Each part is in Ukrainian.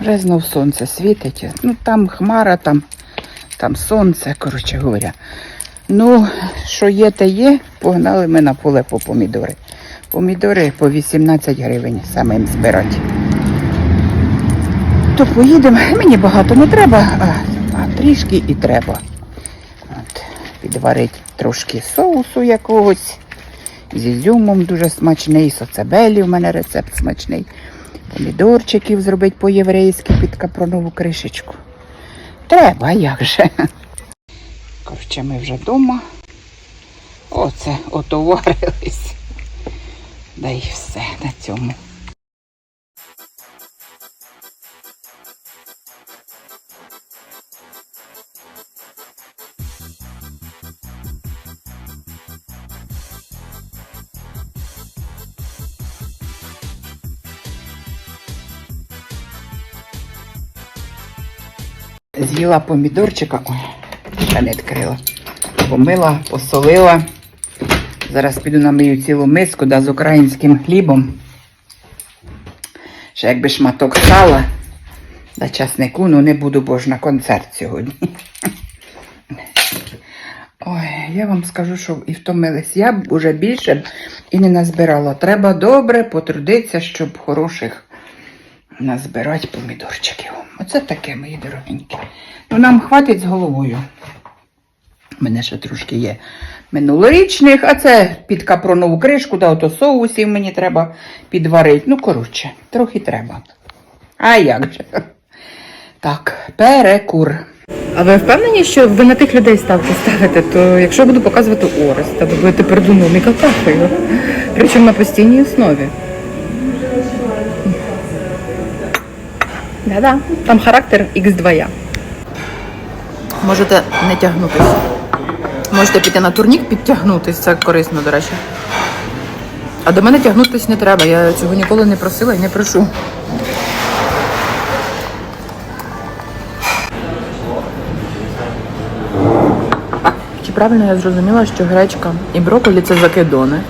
Вже знов сонце світить. Ну там хмара, там, там сонце, коротше говоря. Ну, що є, те є, погнали ми на поле по помідори. Помідори по 18 гривень самим збирати. То поїдемо. Мені багато не треба, а, а трішки і треба. От, підварити трошки соусу якогось. З ізюмом дуже смачний, соцебелі в мене рецепт смачний. Помідорчиків зробити по-єврейськи під капронову кришечку. Треба, як же. Коротше, ми вже вдома. Оце отоварились. Да і все на цьому. З'їла помідорчика, ой, ще не відкрила. Помила, посолила. Зараз піду намию цілу миску да, з українським хлібом. Ще якби шматок сала да часнику, ну не буду, бо ж на концерт сьогодні. Ой, я вам скажу, що і втомились. Я б уже більше і не назбирала. Треба добре потрудитися, щоб хороших назбирати помідорчиків. Оце таке, мої дорогенькі. Ну, нам хватить з головою. У мене ще трошки є минулорічних, а це під капронову кришку, да, ото соусів мені треба підварити. Ну, коротше, трохи треба. А як же? Так, перекур. А ви впевнені, що ви на тих людей ставку ставите? То якщо я буду показувати Ореста, ви будете передумати какахою. Причому на постійній основі. Да-да, там характер X2. Можете не тягнутися. Можете піти на турнік, підтягнутись, це корисно, до речі. А до мене тягнутись не треба. Я цього ніколи не просила і не прошу. Чи правильно я зрозуміла, що гречка і брокколі – це закидони?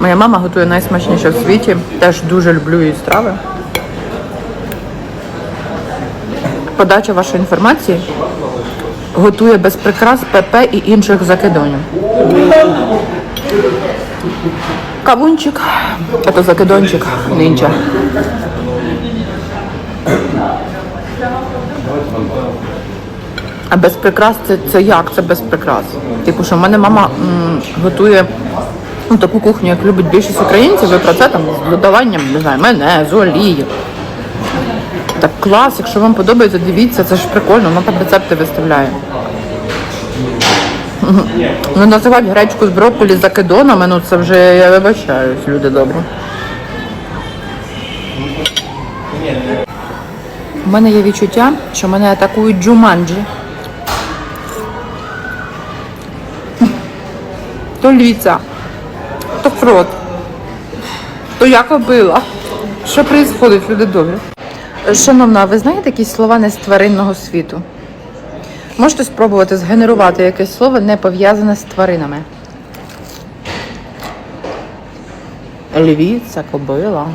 Моя мама готує найсмачніше в світі. Теж дуже люблю її страви. Подача вашої інформації готує без прикрас ПП і інших закидонів. Кавунчик, це закидончик, нинча. А без прикрас це, це як? Це без прикрас. Типу, що в мене мама м, готує ну, таку кухню, як любить більшість українців, і про це там з додаванням, не знаю, мене, олії. Так клас, якщо вам подобається, дивіться, це ж прикольно, вона там рецепти виставляє. Ну, називати гречку з брокколі закидонами, ну це вже я вибачаюсь, люди добрі. У мене є відчуття, що мене атакують джуманджі. То львіця, то крот, то я кобила. Що відбувається, люди добрі? Шановна, а ви знаєте якісь слова не з тваринного світу? Можете спробувати згенерувати якесь слово, не пов'язане з тваринами. Львіця, кобила.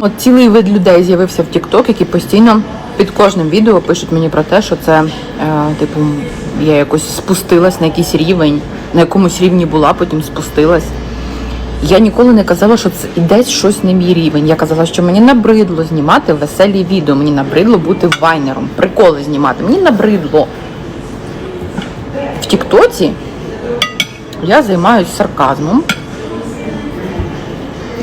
От цілий вид людей з'явився в TikTok, які постійно під кожним відео пишуть мені про те, що це, е, типу, я якось спустилась на якийсь рівень, на якомусь рівні була, потім спустилась. Я ніколи не казала, що це десь щось не мій рівень. Я казала, що мені набридло знімати веселі відео, мені набридло бути вайнером, приколи знімати. Мені набридло. В Тіктоці я займаюся сарказмом.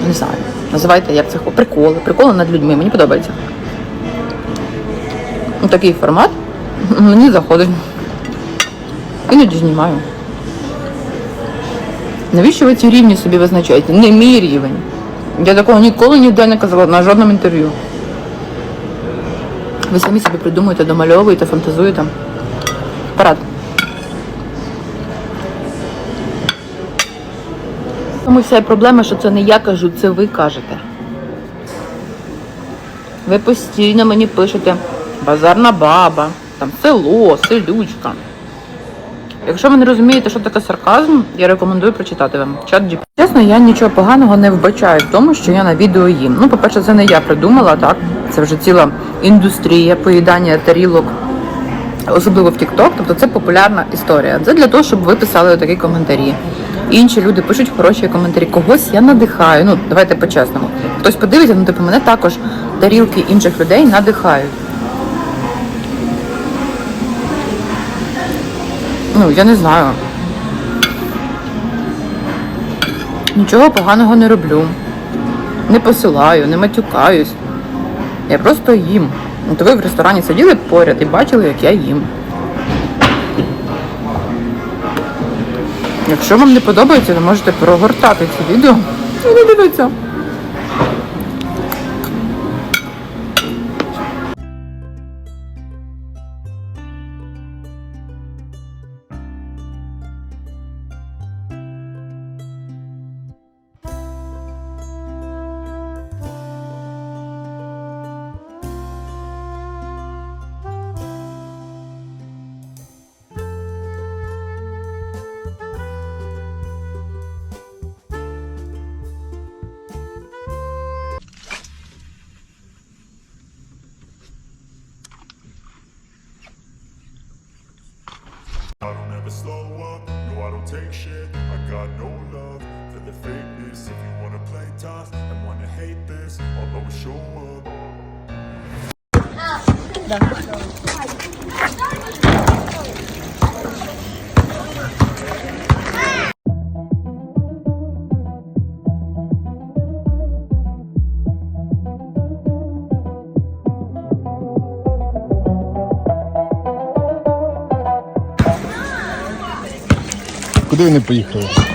Не знаю, називайте як це приколи. Приколи над людьми. Мені подобається. Такий формат мені заходить. Іноді знімаю. Навіщо ви ці рівні собі визначаєте? Не мій рівень. Я такого ніколи ніде не казала на жодному інтерв'ю. Ви самі собі придумуєте, домальовуєте, фантазуєте. Парад. Тому вся проблема, що це не я кажу, це ви кажете. Ви постійно мені пишете базарна баба, там село, селючка. Якщо ви не розумієте, що таке сарказм, я рекомендую прочитати вам. Чат GPT. Чесно, я нічого поганого не вбачаю в тому, що я на відео їм. Ну, по-перше, це не я придумала, так? Це вже ціла індустрія поїдання тарілок, особливо в TikTok. Тобто це популярна історія. Це для того, щоб ви писали такі коментарі. Інші люди пишуть хороші коментарі. Когось я надихаю. Ну, давайте по-чесному. Хтось подивиться, ну типу мене також тарілки інших людей надихають. Ну, я не знаю. Нічого поганого не роблю. Не посилаю, не матюкаюсь. Я просто їм. От ви в ресторані сиділи поряд і бачили, як я їм. Якщо вам не подобається, то можете прогортати ці відео і не дивитися. Куди вони поїхали?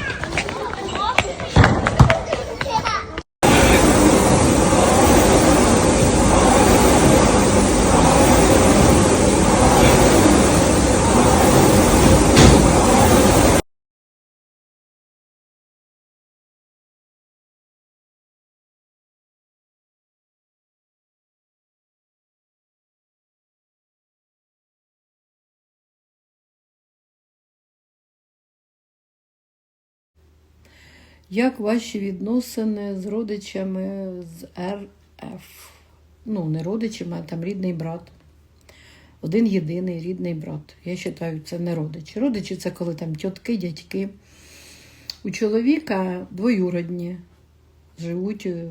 Як ваші відносини з родичами з РФ? Ну, не родичами, а там рідний брат. Один єдиний рідний брат. Я вважаю, це не родичі. Родичі це коли там тітки, дядьки. У чоловіка двоюродні живуть е,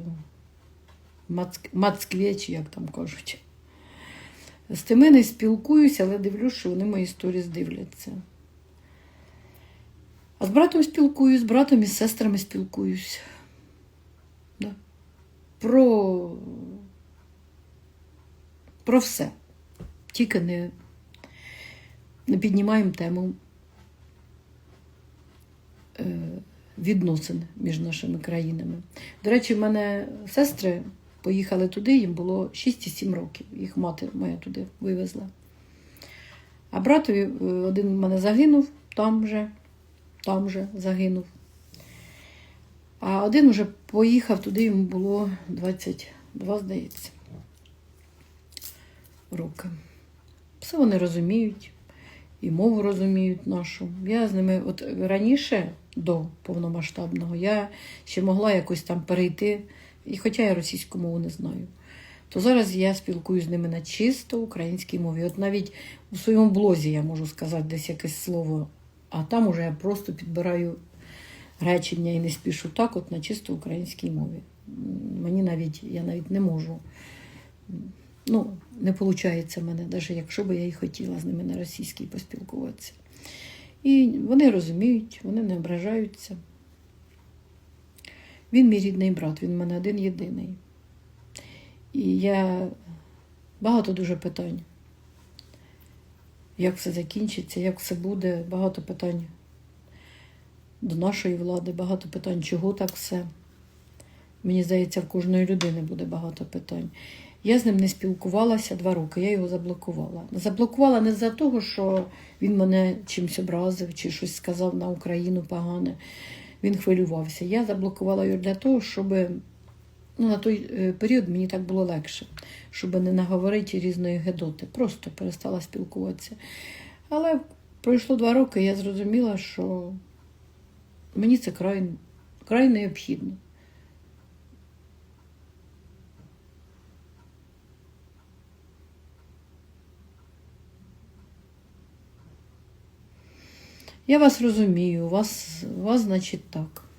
в Москві, чи як там кажуть. З тими не спілкуюся, але дивлюсь, що вони мої сторіс дивляться. А з братом спілкуюсь, з братом і з сестрами спілкуюсь. Да. Про... Про все. Тільки не, не піднімаємо тему е, відносин між нашими країнами. До речі, в мене сестри поїхали туди, їм було 6 і 7 років. Їх мати моя туди вивезла. А братові е, один в мене загинув там же там же загинув. А один уже поїхав туди, йому було 22, здається, роки. Все вони розуміють, і мову розуміють нашу. Я з ними, от раніше, до повномасштабного, я ще могла якось там перейти, і хоча я російську мову не знаю. То зараз я спілкуюся з ними на чисто українській мові. От навіть у своєму блозі я можу сказати десь якесь слово а там уже я просто підбираю речення і не спішу так, от на чисто українській мові. Мені навіть, я навіть не можу. Ну, не виходить в мене, навіть якщо б я і хотіла з ними на російській поспілкуватися. І вони розуміють, вони не ображаються. Він мій рідний брат, він в мене один єдиний. І я багато дуже питань як все закінчиться, як все буде. Багато питань до нашої влади, багато питань, чого так все. Мені здається, в кожної людини буде багато питань. Я з ним не спілкувалася два роки, я його заблокувала. Заблокувала не за того, що він мене чимось образив чи щось сказав на Україну погане. Він хвилювався. Я заблокувала його для того, щоб ну, на той е, період мені так було легше, щоб не наговорити різної гедоти. Просто перестала спілкуватися. Але пройшло два роки, я зрозуміла, що мені це край, край необхідно. Я вас розумію, у вас, у вас значить так.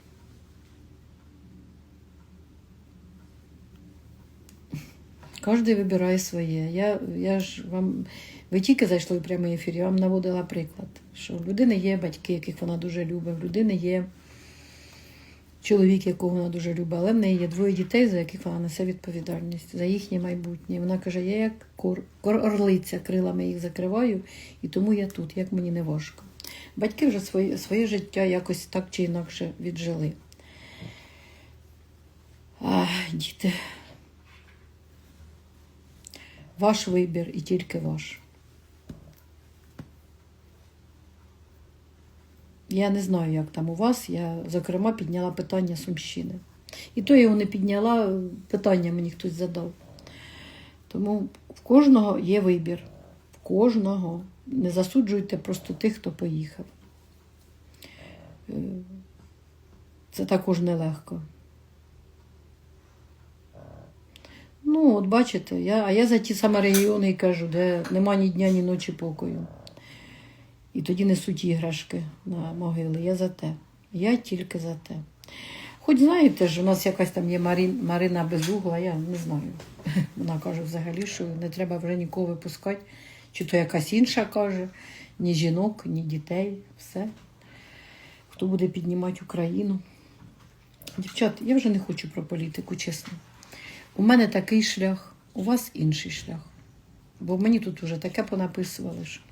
Кожен вибирає своє. Я, я ж вам, ви тільки зайшли в прямий ефір, я вам наводила приклад, що в людини є батьки, яких вона дуже любить, в людини є чоловік, якого вона дуже любить, але в неї є двоє дітей, за яких вона несе відповідальність, за їхнє майбутнє. Вона каже, я як кор, орлиця, крилами їх закриваю, і тому я тут, як мені не важко. Батьки вже своє, своє життя якось так чи інакше віджили. А, діти. Ваш вибір і тільки ваш. Я не знаю, як там у вас. Я, зокрема, підняла питання Сумщини. І то я його не підняла, питання мені хтось задав. Тому в кожного є вибір. В кожного. Не засуджуйте просто тих, хто поїхав. Е, Це також нелегко. Ну, от бачите, я, а я за ті самі регіони і кажу, де нема ні дня, ні ночі покою. І тоді несуть іграшки на могили. Я за те. Я тільки за те. Хоч знаєте ж, у нас якась там є Марин, Марина Безугла, я не знаю. Вона каже взагалі, що не треба вже нікого випускати. Чи то якась інша каже, ні жінок, ні дітей, все. Хто буде піднімати Україну. Дівчат, я вже не хочу про політику, чесно. У мене такий шлях, у вас інший шлях. Бо мені тут вже таке понаписували, що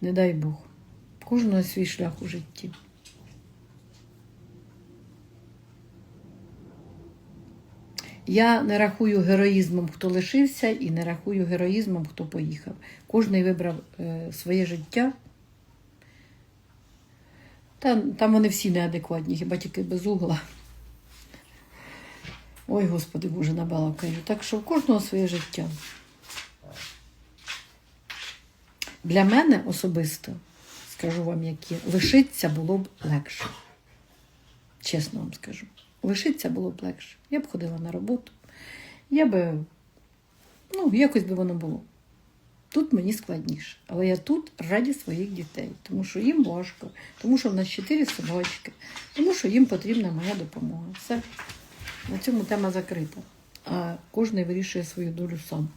не дай Бог. Кожного свій шлях у житті. Я не рахую героїзмом, хто лишився, і не рахую героїзмом, хто поїхав. Кожний вибрав е, своє життя. Та, там вони всі неадекватні, хіба тільки без угла. Ой, Господи Боже, набалакаю. Так що в кожного своє життя. Для мене особисто, скажу вам, які, лишитися було б легше. Чесно вам скажу. Лишитися було б легше. Я б ходила на роботу. Я би, ну, якось би воно було. Тут мені складніше. Але я тут раді своїх дітей, тому що їм важко, тому що в нас чотири собачки, тому що їм потрібна моя допомога. Все. На цьому тема закрита. А кожен вирішує свою долю сам.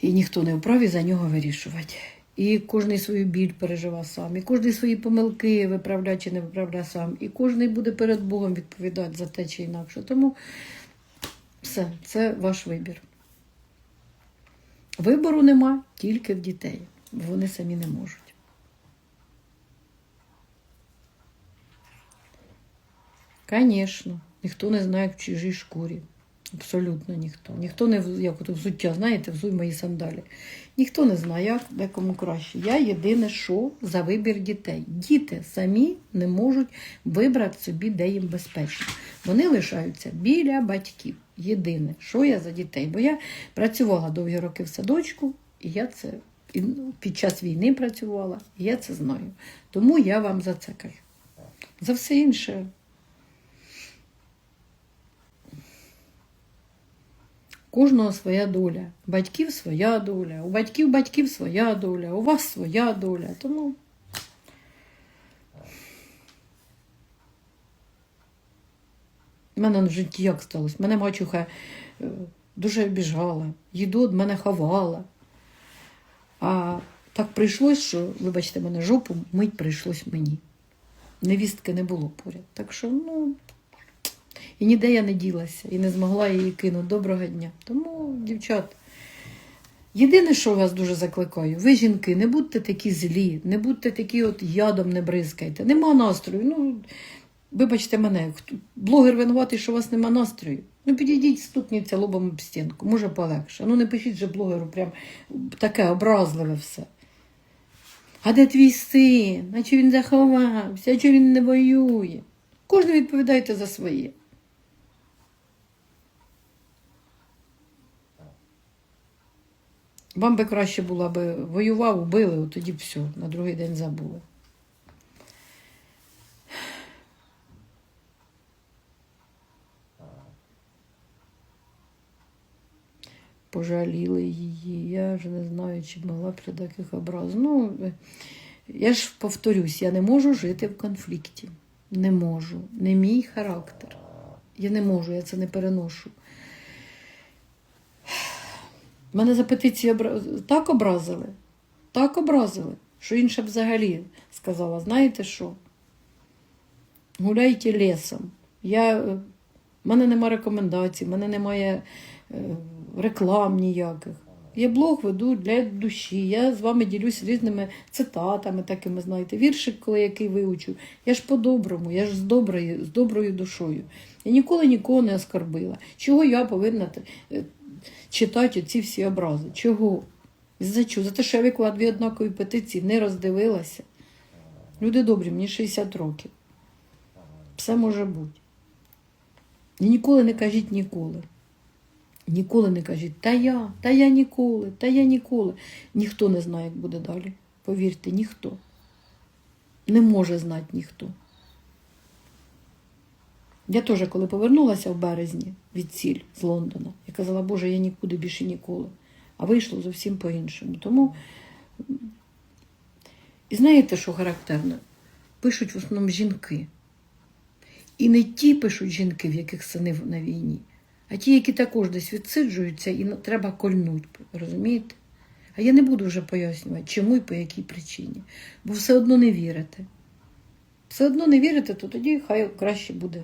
І ніхто не вправі за нього вирішувати. І кожен свою біль переживає сам, і кожен свої помилки виправляє чи не виправляє сам, і кожен буде перед Богом відповідати за те чи інакше. Тому все, це ваш вибір. Вибору нема тільки в дітей, бо вони самі не можуть. Звісно, ніхто не знає, в чужій шкурі. Абсолютно ніхто. Ніхто не як от взуття, знаєте, взуй мої сандалі. Ніхто не знає, як декому краще. Я єдине, що за вибір дітей. Діти самі не можуть вибрати собі, де їм безпечно. Вони лишаються біля батьків. Єдине, що я за дітей. Бо я працювала довгі роки в садочку, і я це і ну, під час війни працювала, і я це знаю. Тому я вам за це кажу. За все інше. Кожного своя доля. Батьків своя доля, у батьків батьків своя доля, у вас своя доля. Тому в мене в житті як сталося? Мене мачуха е, дуже обіжала, їду від мене ховала. А так прийшлось, що, вибачте мене, жопу мить прийшлось мені. Невістки не було поряд. Так що, ну, і ніде я не ділася, і не змогла її кинути. Доброго дня. Тому, дівчат, єдине, що вас дуже закликаю, ви, жінки, не будьте такі злі, не будьте такі от ядом не бризкайте. Нема настрою. Ну, вибачте мене, блогер винуватий, що у вас нема настрою. Ну, підійдіть, стукніться лобом об стінку, може полегше. Ну, не пишіть же блогеру прям таке образливе все. А де твій син? А чи він заховався? А чи він не воює? Кожен відповідайте за своє. Вам би краще було би воював, убили, от тоді б все, на другий день забули. Пожаліли її. Я ж не знаю, чи могла при таких образ. Ну, я ж повторюсь, я не можу жити в конфлікті. Не можу. Не мій характер. Я не можу, я це не переношу. Мене за петицію так образили, так образили, що інша взагалі сказала, знаєте що? Гуляйте лісом. Я... В мене нема рекомендацій, в мене немає е, реклам ніяких. Я блог веду для душі, я з вами ділюсь різними цитатами, такими, знаєте, віршик, коли який виучу. Я ж по-доброму, я ж з доброю, з доброю душою. Я ніколи нікого не оскорбила. Чого я повинна е, читати ці всі образи? Чого? За чого? За те, що я виклала дві однакові петиції, не роздивилася. Люди добрі, мені 60 років. Все може бути. І ніколи не кажіть ніколи. Ніколи не кажіть, та я, та я ніколи, та я ніколи. Ніхто не знає, як буде далі. Повірте, ніхто. Не може знати ніхто. Я теж, коли повернулася в березні від ціль з Лондона, я казала, Боже, я нікуди більше ніколи. А вийшло зовсім по-іншому. Тому, і знаєте, що характерно? Пишуть в основному жінки. І не ті пишуть жінки, в яких сини на війні, а ті, які також десь відсиджуються, і треба кольнуть, розумієте? А я не буду вже пояснювати, чому і по якій причині. Бо все одно не вірите. Все одно не вірите, то тоді хай краще буде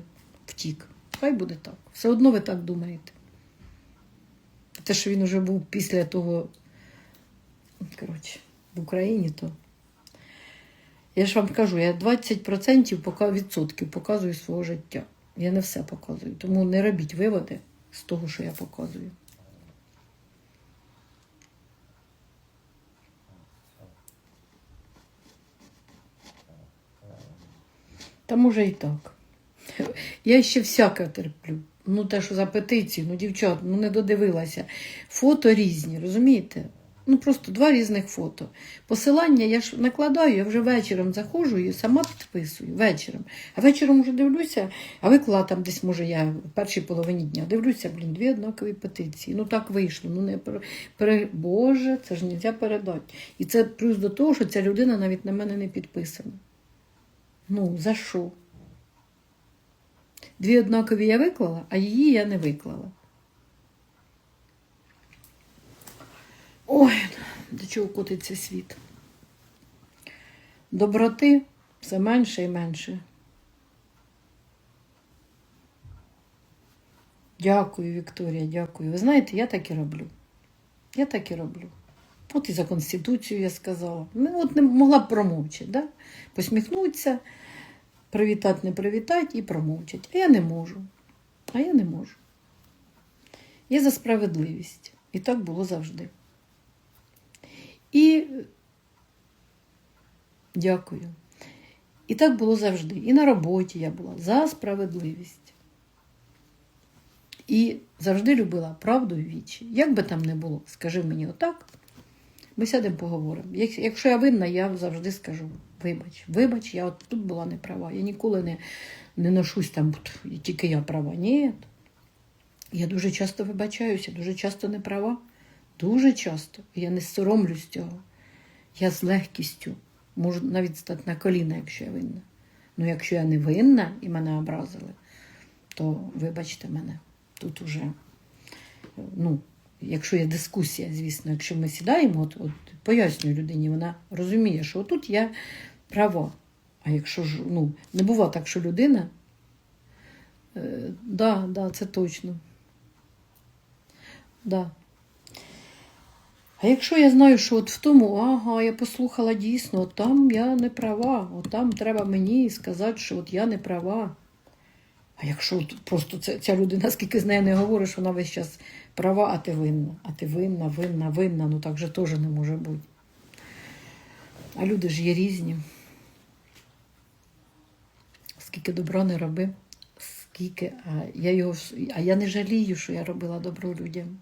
втік. Хай буде так. Все одно ви так думаєте. Те, що він вже був після того, коротше, в Україні, то. Я ж вам кажу, я 20% відсотків показую свого життя. Я не все показую. Тому не робіть виводи з того, що я показую. Та може і так. Я ще всяке терплю. Ну, те, що за петицію, ну, дівчат, ну не додивилася. Фото різні, розумієте? Ну, просто два різних фото. Посилання я ж накладаю, я вже вечором заходжу і сама підписую. Вечором. А вечором вже дивлюся, а виклала там десь, може, я в першій половині дня. Дивлюся, блін, дві однакові петиції. Ну так вийшло. Ну не пере... Боже, це ж не можна передати. І це плюс до того, що ця людина навіть на мене не підписана. Ну, за що? Дві однакові я виклала, а її я не виклала. Ой, до чого котиться світ. Доброти все менше і менше. Дякую, Вікторія, дякую. Ви знаєте, я так і роблю. Я так і роблю. От і за Конституцію я сказала. Ну, от не могла б промовчати, да? посміхнутися, привітати, не привітати і промовчати. А я не можу. А я не можу. Я за справедливість. І так було завжди. І дякую. І так було завжди. І на роботі я була за справедливість. І завжди любила правду і вічі. Як би там не було, скажи мені отак, ми сядемо поговоримо. Якщо я винна, я завжди скажу: вибач, вибач, я от тут була неправа. Я ніколи не, не ношусь там, тільки я права. Ні. Я дуже часто вибачаюся, дуже часто не права. Дуже часто. Я не соромлюсь цього. Я з легкістю можу навіть стати на коліна, якщо я винна. Ну, якщо я не винна і мене образили, то вибачте мене. Тут уже, ну, якщо є дискусія, звісно, якщо ми сідаємо, от, от пояснюю людині, вона розуміє, що тут я права. А якщо ж ну, не буває так, що людина. Е, да, да, це точно. Да. А якщо я знаю, що от в тому, ага, я послухала дійсно, от там я не права, от там треба мені сказати, що от я не права. А якщо от просто ця, ця людина, скільки з нею не говориш, вона весь час права, а ти винна, а ти винна, винна, винна, ну так же теж не може бути. А люди ж є різні. Скільки добра не роби, скільки, а я його, а я не жалію, що я робила добро людям.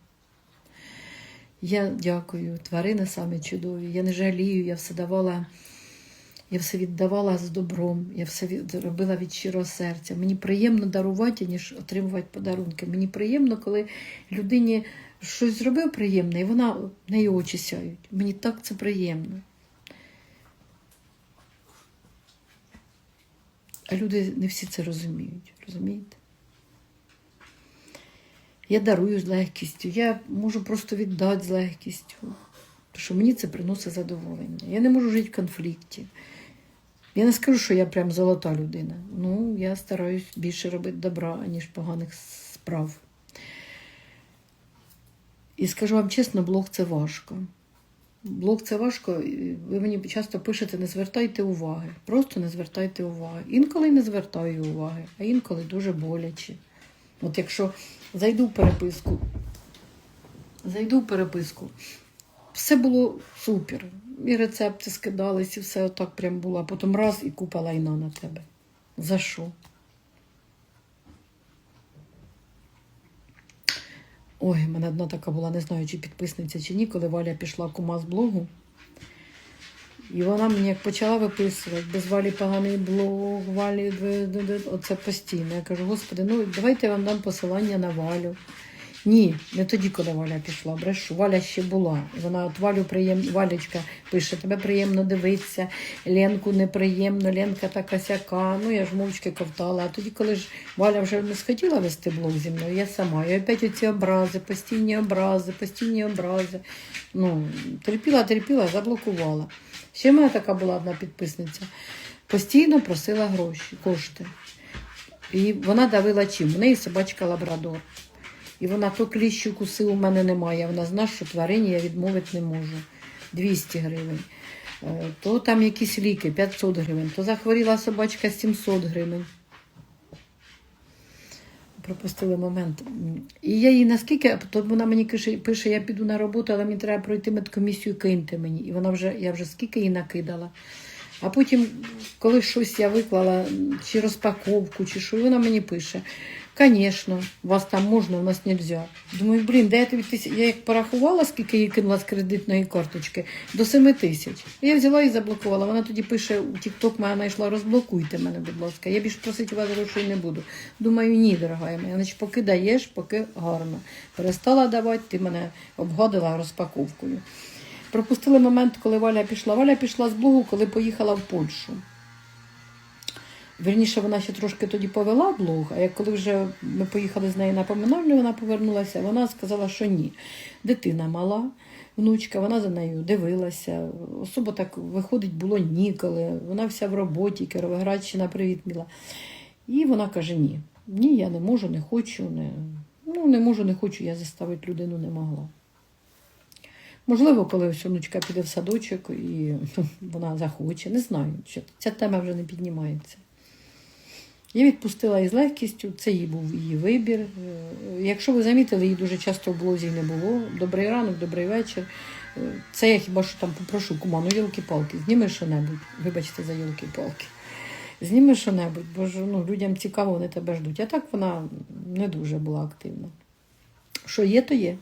Я дякую. Тварини самі чудові. Я не жалію, я все давала, я все віддавала з добром, я все робила від щирого серця. Мені приємно дарувати, ніж отримувати подарунки. Мені приємно, коли людині щось зробив приємне, і вона в неї очі сяють. Мені так це приємно. А люди не всі це розуміють, розумієте? Я дарую з легкістю, я можу просто віддати з легкістю, тому що мені це приносить задоволення. Я не можу жити в конфлікті. Я не скажу, що я прям золота людина. Ну, я стараюсь більше робити добра, ніж поганих справ. І скажу вам чесно, блог це важко. Блог це важко. Ви мені часто пишете, не звертайте уваги. Просто не звертайте уваги. Інколи не звертаю уваги, а інколи дуже боляче. От якщо зайду в переписку, зайду в переписку, все було супер. І рецепти скидались, і все отак прям було. Потім раз і купа лайна на тебе. За що? Ой, в мене одна така була, не знаю, чи підписниця, чи ні, коли Валя пішла кума з блогу. І вона мені як почала виписувати, без Валі поганий блог, Валі, оце постійно. Я кажу, господи, ну давайте я вам дам посилання на Валю. Ні, не тоді, коли Валя пішла. Брешу, Валя ще була. Вона от Валю приєм... Валечка пише, тебе приємно дивитися, Ленку неприємно, Ленка така сяка. Ну я ж мовчки ковтала. А тоді, коли ж Валя вже не схотіла вести блог зі мною, я сама. І опять оці образи, постійні образи, постійні образи. Ну, терпіла, терпіла, заблокувала. Ще в мене така була одна підписниця. Постійно просила гроші, кошти. І вона давила чим? У неї собачка лабрадор. І вона то кліщу куси у мене немає. Вона знає, що тварині я відмовити не можу. 200 гривень. Е, То там якісь ліки 500 гривень, то захворіла собачка 700 гривень. Пропустили момент. І я їй наскільки, то вона мені пише, я піду на роботу, але мені треба пройти медкомісію, киньте мені. І вона вже, я вже скільки їй накидала. А потім, коли щось я виклала, чи розпаковку, чи що, вона мені пише: Звісно, вас там можна, у нас не можна. Думаю, блін, де я тобі тисяч? Я як порахувала, скільки їй кинула з кредитної карточки, до 7 тисяч. Я взяла і заблокувала. Вона тоді пише, у TikTok мене знайшла, розблокуйте мене, будь ласка. Я більше просити вас грошей не буду. Думаю, ні, дорога моя. Значить, поки даєш, поки гарно. Перестала давати, ти мене обгадила розпаковкою. Пропустили момент, коли Валя пішла. Валя пішла з блогу, коли поїхала в Польщу. Вірніше, вона ще трошки тоді повела блог, а як коли вже ми поїхали з нею на поминальню, вона повернулася, вона сказала, що ні. Дитина мала, внучка, вона за нею дивилася. Особо так виходить було ніколи. Вона вся в роботі, Кіровоградщина привіт міла. І вона каже: ні, ні, я не можу, не хочу, не, ну, не можу, не хочу, я заставити людину не могла. Можливо, коли ось онучка піде в садочок і вона захоче, не знаю. Ця тема вже не піднімається. Я відпустила із легкістю, це її був її вибір. Е, Якщо ви замітили, її дуже часто в блозі не було. Добрий ранок, добрий вечір. Е, Це я хіба що там попрошу кума, ну йолки-палки, зніми що-небудь. Вибачте за йолки-палки. Зніми що-небудь, бо ж ну, людям цікаво, вони тебе ждуть. А так вона не дуже була активна. Що є, то є.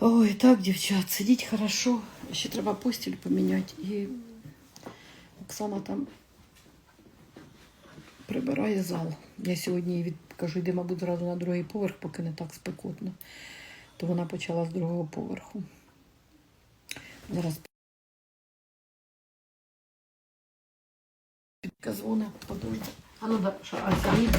Ой, так, дівчат, сидіть хорошо. Ще треба постіль поміняти. І Оксана там прибирає зал. Я сьогодні їй кажу, йди, мабуть, зразу на другий поверх, поки не так спекотно. То вона почала з другого поверху. Зараз підка дзвонить, подожди. А ну да, що, а іди.